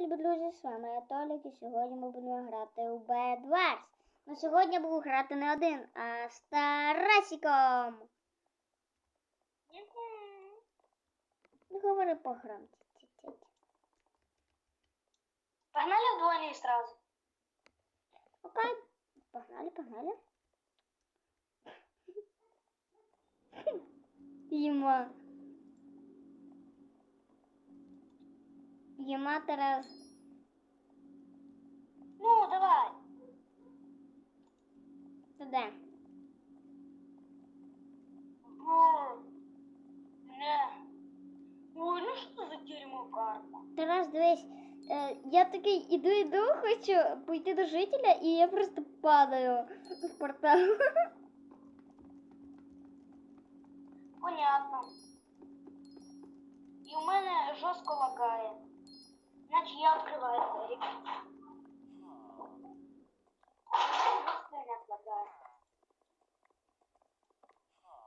любі друзі, з вами я Толік, і сьогодні ми будемо грати у Bed Wars. Ну сьогодні я буду грати не один, а з Тарасиком. Ну говори погромче. Погнали вдвойне сразу. Окей, погнали, погнали. Ема. Ема Тарас. Ну, давай. Туди. О, не. Ой, ну що за дерьмо карта? Тарас, дивись, е, я такий іду, іду, хочу пойти до жителя, і я просто падаю в портал. Понятно. І у мене жорстко лагає. Значить я відкриваю двері. Жорстко не лагає.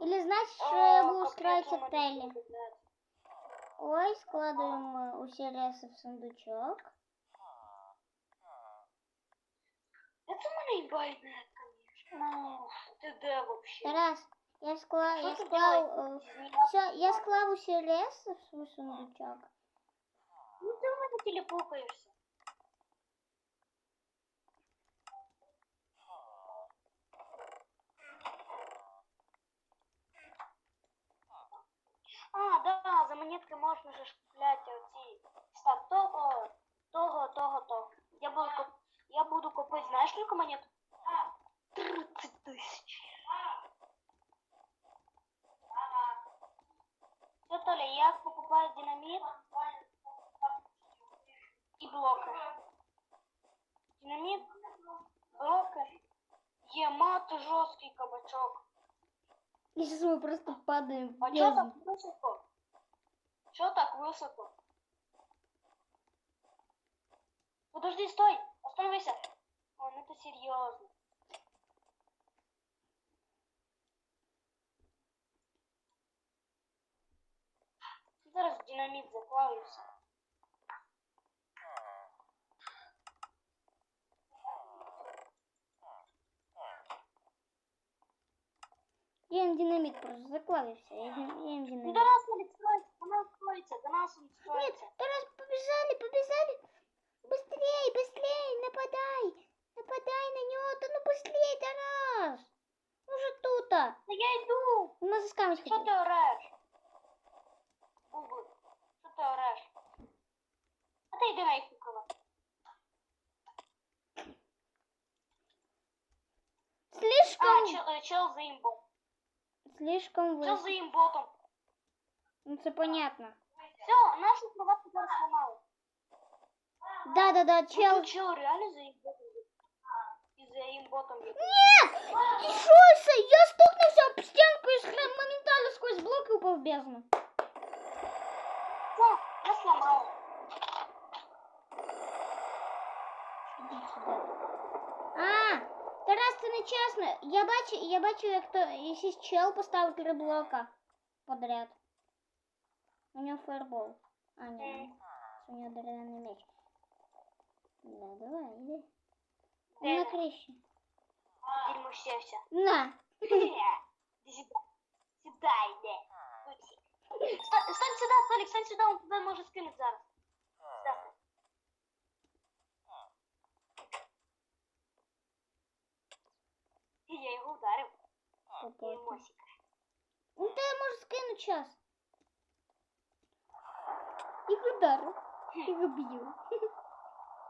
Или значить, що я О, буду капець, устраиваться у в мене телі. тут, блядь. Ой, складываем усі реси в сундучок. Это мене їбать не, конечно. Ти де вообще? Тарас, я склав, Що я ти склав, делаєш? е, все, я склав усі реси в свій сундучок. Мене телепукаєшся. А, да, за монетки можна же купляти оці стат того, того, того. Я буду я буду купити, знаєш, скільки монет? Є мати жорсткий кабачок. І зараз ми просто падаємо в А чё бездну. так высоко? Чё так высоко? Подожди, стой! Остановися! О, ну это серьезно. Зараз динамит заплавился. Я їм динамит просто заклавився. Я їм, я їм Ну динамит. до нас он строится, она строится, до нас он Нет, строится. Тарас, побежали, побежали. Быстрей, быстрей, нападай. Нападай на нього. Та ну быстрей, Тарас. Ну же тут-то. Да я иду! У нас заскамить Что хотів. ты орешь? Бублы, что ты орешь? А ты иди на их никого. А, Слишком, чел, э, чел за имбом. слишком Чел високо. за имботом. Ну це понятно. Все, нашу слова теперь сломал. Да-да-да, Ну, чел. тут чел реально за имботом. И за имботом. Нет! Тишойся! Я стукнулся об стенку и схрен моментально сквозь блок и упал в бездну. О, я сломал. А, Тарас, це нечесно. Я бачу, я бачу, як то якийсь чел поставив три блока подряд. У нього фаербол. А, ні. У нього дерев'яний меч. Да, давай. Он на крыше. Дерьмо севся. На! Иди сюда. Сюда иди. Стань сюда, Толик, стань сюда, он тебя может скинуть зараз. Сюда стань. І я його ударив. Попотно. Дерьмосик. Ну ти можеш скинути час. Їх ударив. Їх б'ю.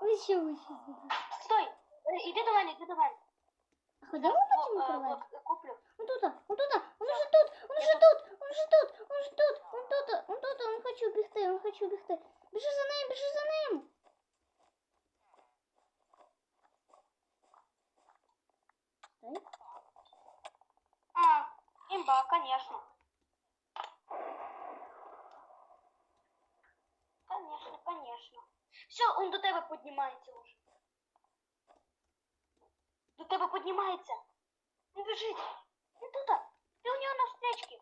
Ось що ви ще зробили. Стой! Э, Иди до мене, иди до мене. А ходимо Вот, потім э, кровать? вот, э, куплю. Он тут, он тут, он уже тут, он уже тут, он уже тут, он уже тут, он тут, он тут, он хочу бігти, он хочу бігти. Біжи за ним, біжи за ним. Стой. А, имба, конечно. Конечно, конечно. Все, он до тебе піднімається уже. До тебе піднімається. Не біжить. Не тут. Ти у нього на встречці.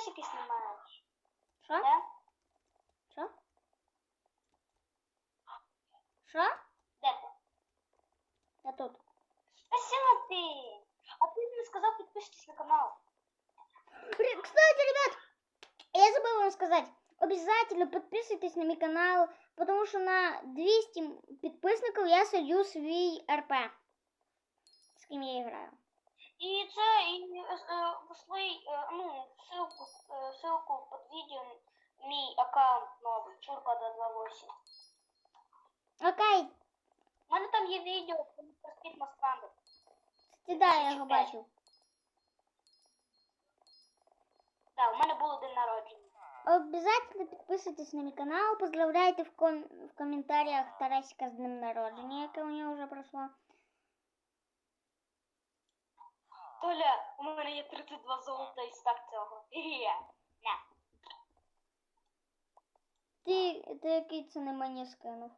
так ти підписчики знімаєш. Що? Да? Що? Що? Де ти? Я тут. Спасибо ти. А ти мені сказав підписуйтесь на канал. Ре- Кстати, ребят, я забыла вам сказать. Обязательно подписывайтесь на мой канал, потому что на 200 подписчиков я солью свой РП. С кем я играю. І це і е, е, пошли, е, ну, ссылку, е, ссылку під відео мій аккаунт новий, чурка 228. Окей, У мене там є відео про спід Мастранду. кстати, да, я его 2005. бачу. Так, у мене було день народження. Обязательно подписывайтесь на мой канал, поздравляйте в, ком в комментариях Тарасика с днем народжения, яке у него уже прошло. Толя, у мене є 32 золота і стак цього. Є. На. Ти, ти який це не мені скинув?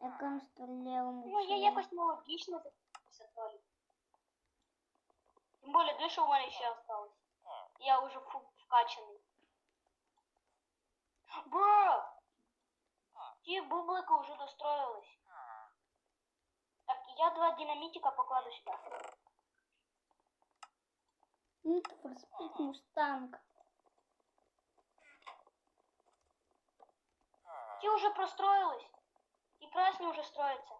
Якому столевому Ну, я якось нелогічно записався, Толя. Тим більше, де що у мене ще осталось? Я вже фу вкачаний. Бро! Ті бублики вже достроились. Так, я два динамітика покладу сюди. Need for Speed Mustang. Ті вже простроились. І красні вже строяться.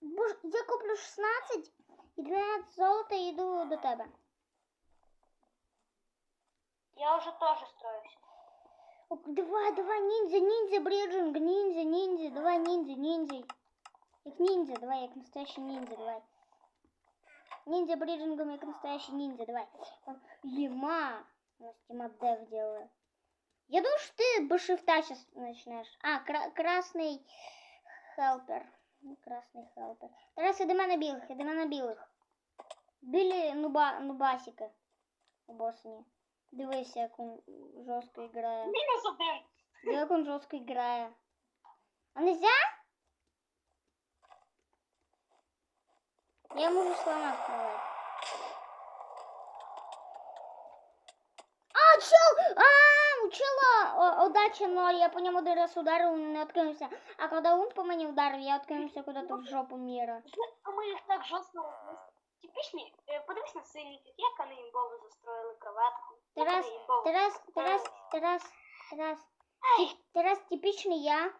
Боже, я куплю 16 і 12 золота і йду до тебе. Я вже теж строюсь. О, Давай, давай, ніндзя, ніндзя, бриджинг, ніндзя, ніндзя, давай, ніндзя, ніндзя. Як ніндзя, давай, як настоящий ніндзя, давай. Ниндзя бриджингом, як настоящий ниндзя, давай. Ема. У нас Тима Дев делает. Я думаю, что ты бы шифта сейчас начнешь. А, кра- красный хелпер. Ну, Красний хелпер. Тарас, ідемо на білих, ідемо на білих. Білі нуба, нубасіки у босні. Дивися, як він жорстко грає. Мінус один. Диви, як він жорстко грає. А нельзя? Я можу слона открывать. А, чел! А, у чела удача ноль. Я по нему один раз ударил, он не откинулся. А когда он по мне ударил, я откинулся куда-то в жопу мира. А ми їх так жорстко рознесли. Типічні, е, подивись на синіків, як вони їмбово застроїли кроватку. Тарас, Тарас, Тарас, Тарас, Тарас. Тарас типичный я.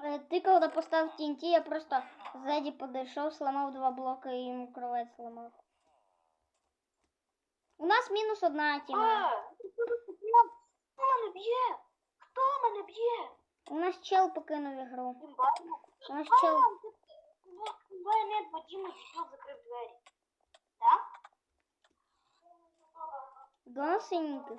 Э, Ты когда поставил TNT, я просто сзади подошел, сломал два блока и ему кровать сломал. У нас минус одна тема. А, хто мене б'є? Хто мене б'є? У нас чел покинув ігру. Імбарно. У нас А, чел. Байонет Вадима дебіл закрив двері. Так? Гона синеньких,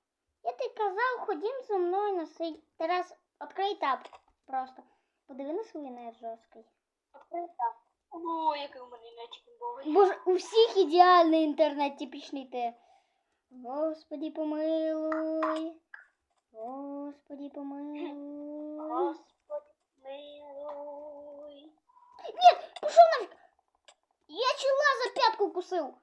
Я тобі казав, ходім зі мною на синіх. Тарас, відкрий таб просто. Подиви на свій нет жорсткий. Открита. О, який у мене імбовий. Боже, у всіх ідеальний інтернет, типічний ти. Господи, помилуй. Господи, помилуй. Господи, милуй. Нет, пошел нафиг. Я чела за пятку кусил.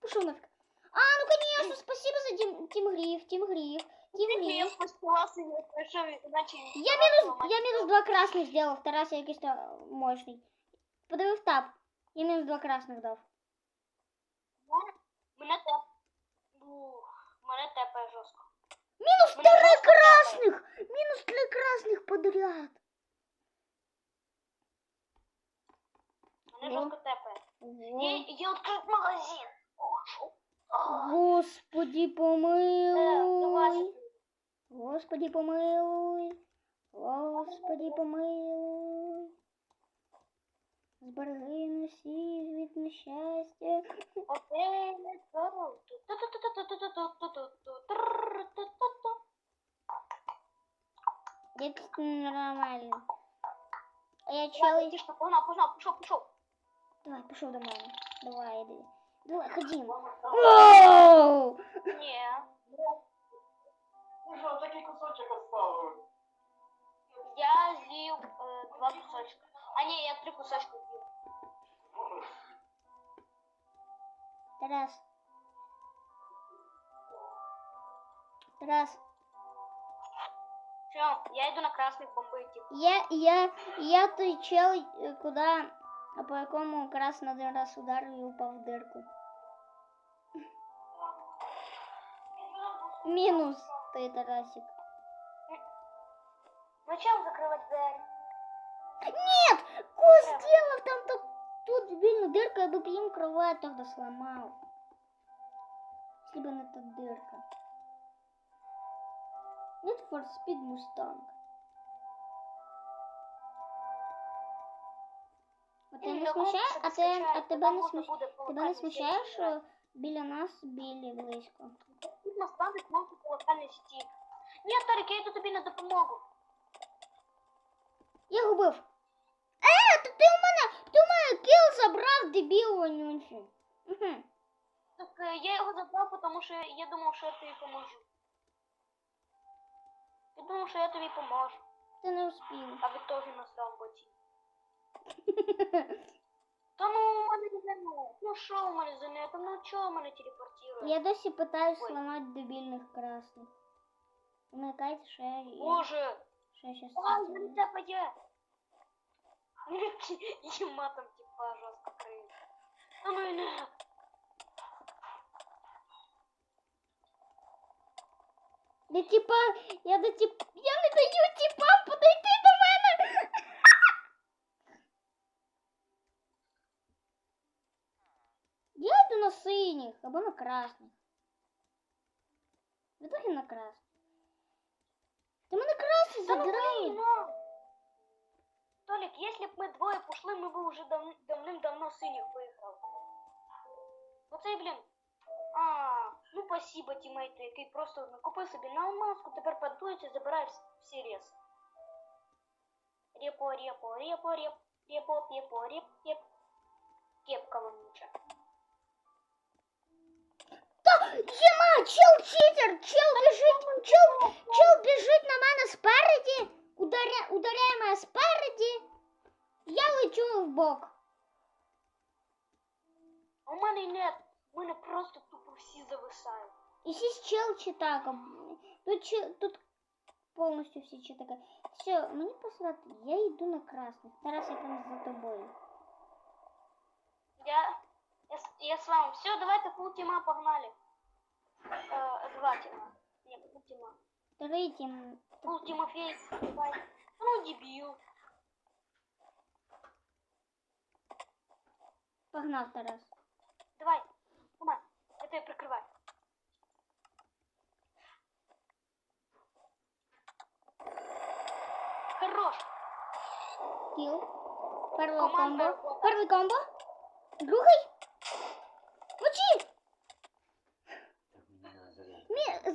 Пошел нафиг. А, ну конечно, спасибо за Тим, Тим Гриф, Тим Гриф, Тим Я Гриф. спустилася і пройшов, іначе... Я минус, я минус два красных сделал, Тарас якийсь то мощный. Подивив таб. Я мінус два красних дав. Мене теп. Ух, мене тепає жорстко. Мінус Мене три жорстко тепає. красних! Мінус три красних подряд. Мене Ну. жорстко тепає. Ого. Я, я відкрив магазин. О, о. Господи, помилуй. Господи, помилуй. Господи, помилуй. Збережи нас всіх від нещастя. Дед нормально. А я чел... Пошел, пошел, пошел, пошел. Давай, пошел домой. Давай, иди. Давай, ходім. Воу! Ні. Ну що, такий кусочок оставив. Я з'їв е, два кусочка. А ні, я три кусочка з'їв. Тарас. Тарас. Все, я йду на красних бомбитів. Я, я, я той чел, е, куда, по якому красный один раз ударив і упав в дирку. Мінус той Тарасик. Зачем закривати двері? Нет! Ко сделав там так, тут дебильную дырку, я бы б им кровать тогда сломал. Если бы не эта дырка. Нет for Speed Тебе не смущає, а, те, а тебе не смущає, тебе не смущає, що біля нас білі близько? Тут насправді кнопку по локальній сіті. Ні, Тарик, я йду тобі на допомогу. Я губив. Е, то ти у мене, ти у мене кіл забрав, дебіл вонючий. Угу. Так е, я його забрав, тому що я думав, що я тобі поможу. Я думав, що я тобі поможу. Ти не успів. А в ітогі настав боті. Та ну у мене не ну. Ну що у мене за нетом? Ну чого мене телепортує? Я досі питаюсь Ой. сломати дебільних красних. Вмикайте, що я, я, Боже! що я щас Ай, це мене зроблю. тепає! Їма там типа жорстко криє. Та ну і не. Я типа, я до тип, я не даю типам подойти синіх або на красних. В итоге на красних. Ти мене красний Та ну задрали. блін, ну. Толік, якщо б ми двоє пішли, ми б вже дав... давним-давно синіх виграли. Оцей, блін. А, ну спасибо, тімейти, який просто накупив собі на маску, тепер подується, забирає вс- всі рез. Репо, репо, репо, реп, репо, пепо, реп, пеп. Кепка вонюча. Та, Єма, чел читер, чел біжить, чел, чел біжить на мене спереді, ударя, ударяє мене спереді. Я лечу в бок. А у мене нет, у мене просто тупо всі зависають. І сісь чел читака. Тут, чи- тут повністю всі читака. Все, мені посрати, я йду на красних. Тарас, я там за тобою. Я, я, с- я с вами. Все, давайте пол тима погнали. Э, Два Тима. Нет, ну Тима. Три Тим. Ну, дебил. Погнал, Тарас. Давай, Куман, это я прикрываю. Хорош. Килл. Первый комбо. Первый комбо. Другой.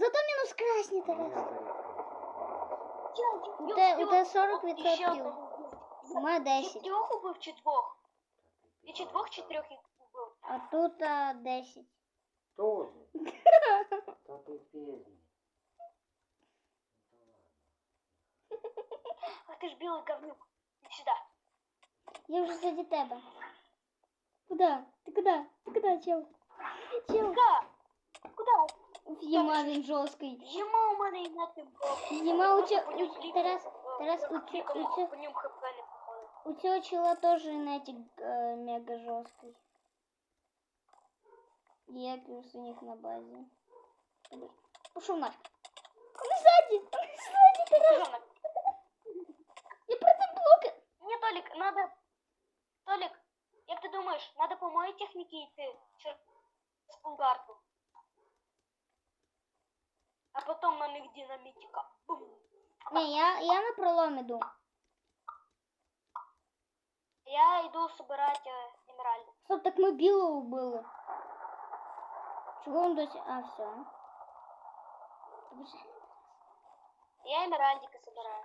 Зато мінус красні Тарас. У те, у те 40%. У мене 10. Трьох убив чи двох? Я чи двох, чи трьох їх убив? А тут а, 10. Тоже. Та пипец. Ах ти ж білий говнюк. Іди сюди. Я вже сзади тебе. Куда? Ти куди? Ти куди, чел? Чел. Куда? Куда? Зима не жорсткий. Зима у мене інакше була. Зима у цього... Тарас, Тарас, у цього... По ньому хп не походить. У цього чела тоже на е, мега жорсткий. Я плюс у них на базе, Пошел нафиг. Он сзади, он сзади, Тарас. Я против блока, Не, Толик, надо... Толик, як ти думаешь, надо по моїй техніці йти через кулгарку А потім на них динамітика. Бум. Ні, я, я на пролом іду. Я йду собирати е, емеральди. Стоп, так ми білого вбили. Чого він досі. А, все. Я емеральдики собираю.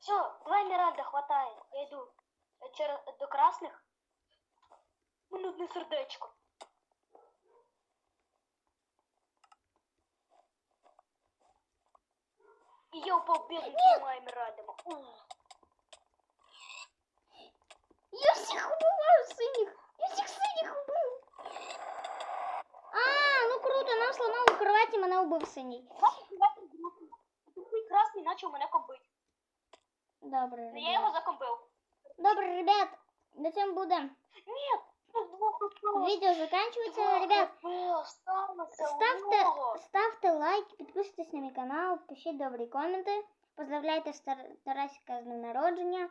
Все, два емеральда хватает. Я йду е, через до красних. Минутне сердечко. я упав бідним двома емеральдами. Ух. Я всіх убиваю синіх! Я всіх синіх убив! А, ну круто, нам сломали кровать і мене убив синій. Тупий красний почав мене комбити. Добре, Ну, Я його ребят. закомбив. Добре, ребят, на цьому буде. Відео закінчується, Два ребят. хп осталося у Ставте, нього. ставте лайк, підписуйтесь на мій канал, пишіть добрі коменти. Поздравляйте Стар- Тарасика з днем народження.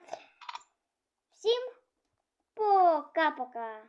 Всім пока-пока!